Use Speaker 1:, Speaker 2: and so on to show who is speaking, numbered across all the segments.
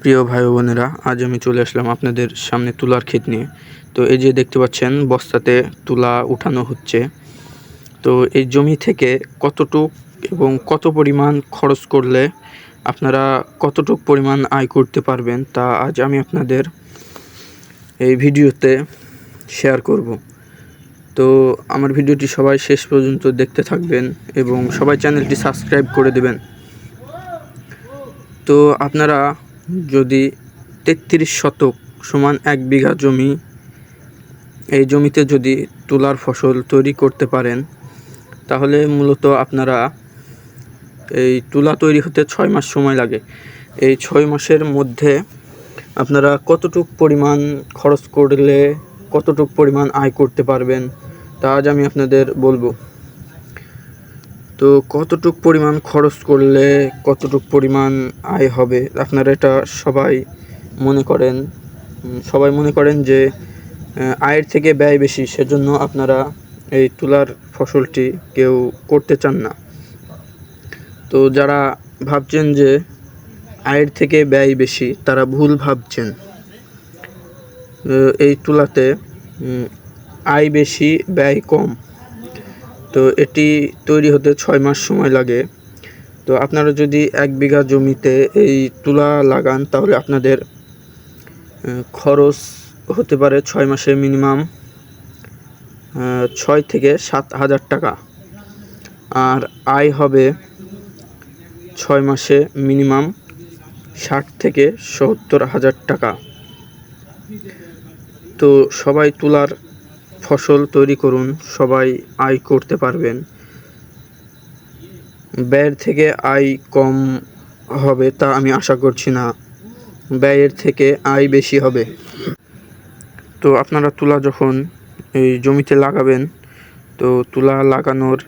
Speaker 1: প্রিয় ভাই বোনেরা, আজ আমি চলে আসলাম আপনাদের সামনে তুলার ক্ষেত নিয়ে। তো এই যে দেখতে পাচ্ছেন, বস্তাতে তুলা উঠানো হচ্ছে। তো এই জমি থেকে কতটুক এবং কত পরিমাণ খরচ করলে আপনারা কতটুক পরিমাণ আয় করতে পারবেন, তা আজ আমি আপনাদের এই ভিডিওতে শেয়ার করব। তো আমার ভিডিওটি সবাই শেষ পর্যন্ত দেখতে থাকবেন এবং সবাই চ্যানেলটি সাবস্ক্রাইব করে দেবেন। তো আপনারা যদি তেত্রিশ শতক সমান এক বিঘা জমি, এই জমিতে যদি তুলার ফসল তৈরি করতে পারেন, তাহলে মূলত আপনারা এই তুলা তৈরি হতে ছয় মাস সময় লাগে। এই ছয় মাসের মধ্যে আপনারা কতটুক পরিমাণ খরচ করলে কতটুক পরিমাণ আয় করতে পারবেন, তা আজ আমি আপনাদের বলব। তো কতটুক পরিমাণ খরচ করলে কতটুক পরিমাণ আয় হবে? আপনারা এটা সবাই মনে করেন সবাই মনে করেন যে আয়ের থেকে ব্যয় বেশি, সেজন্য আপনারা এই তুলার ফসলটি কেউ করতে চান না। তো যারা ভাবছেন যে আয়ের থেকে ব্যয় বেশি, তারা ভুল ভাবছেন। এই তুলাতে আয় বেশি, ব্যয় কম। তো এটি তৈরি হতে ছয় মাস সময় লাগে। তো আপনারা যদি এক বিঘা জমিতে এই তুলা লাগান, তাহলে আপনাদের খরচ হতে পারে ছয় মাসে মিনিমাম ছয় থেকে সাত হাজার টাকা। আর আয় হবে ছয় মাসে মিনিমাম ষাট থেকে সত্তর হাজার টাকা। তো সবাই তুলার ফসল তৈরি করুন, সবাই আয় করতে পারবেন। ব্যয়ের থেকে আয় কম হবে তা আমি আশা করছি না। ব্যয়ের থেকে আয় বেশি হবে। তো আপনারা তুলা যখন এই জমিতে লাগাবেন, তো তুলা লাগানোর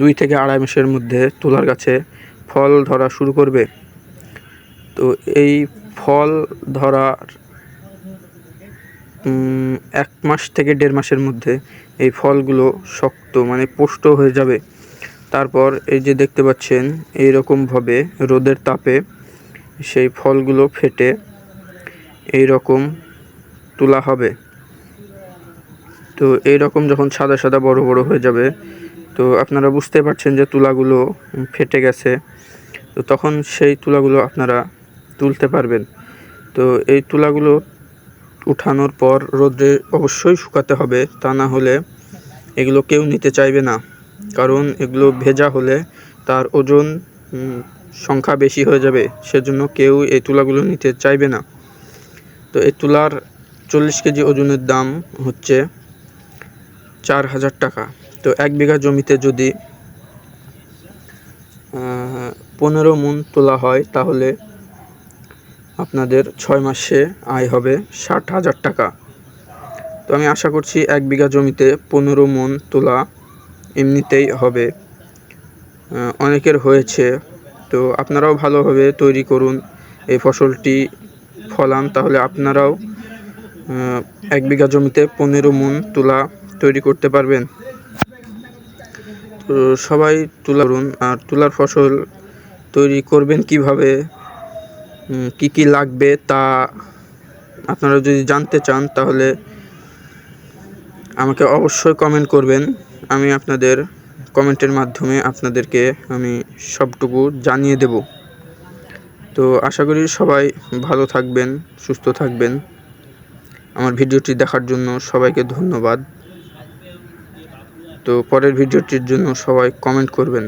Speaker 1: দুই থেকে আড়াই মাসের মধ্যে তুলার গাছে ফল ধরা শুরু করবে। তো এই ফল ধরার এক মাস থেকে দেড় মাসের মধ্যে এই ফলগুলো শক্ত মানে পুষ্ট হয়ে যাবে। তারপর এই যে দেখতে পাচ্ছেন এই রকমভাবে রোদের তাপে সেই ফলগুলো ফেটে এই রকম তোলা হবে। তো এই রকম যখন সাদা সাদা বড় বড় হয়ে যাবে, তো আপনারা বুঝতে পারছেন যে তুলাগুলো ফেটে গেছে। তো তখন সেই তুলাগুলো আপনারা তুলতে পারবেন। তো এই তুলাগুলো উঠানোর পর রোদ্রে অবশ্যই শুকাতে হবে, তা না হলে এগুলো কেউ নিতে চাইবে না। কারণ এগুলো ভেজা হলে তার ওজন সংখ্যা বেশি হয়ে যাবে, সেজন্য কেউ এই তুলাগুলো নিতে চাইবে না। তো এই তুলার চল্লিশ কেজি ওজনের দাম হচ্ছে চার হাজার টাকা। তো এক বিঘা জমিতে যদি পনেরো মন তোলা হয়, তাহলে আপনাদের ছয় মাসে আয় হবে ষাট হাজার টাকা। তো আমি আশা করছি এক বিঘা জমিতে পনেরো মন তোলা এমনিতেই হবে। অনেকের হয়েছে। তো আপনারাও ভালোভাবে তৈরি করুন এই ফসলটি ফলান, তাহলে আপনারাও এক বিঘা জমিতে পনেরো মন তুলা তৈরি করতে পারবেন। তো সবাই তুলা করুন, আর তুলার ফসল তৈরি করবেন কীভাবে কি কি লাগবে তা আপনারা যদি জানতে চান তাহলে আমাকে অবশ্যই কমেন্ট করবেন। আমি আপনাদের কমেন্টের মাধ্যমে আপনাদেরকে আমি সবটুকু জানিয়ে দেব। তো আশা করি সবাই ভালো থাকবেন, সুস্থ থাকবেন। আমার ভিডিওটি দেখার জন্য সবাইকে ধন্যবাদ। তো পরের ভিডিওটির জন্য সবাই কমেন্ট করবেন।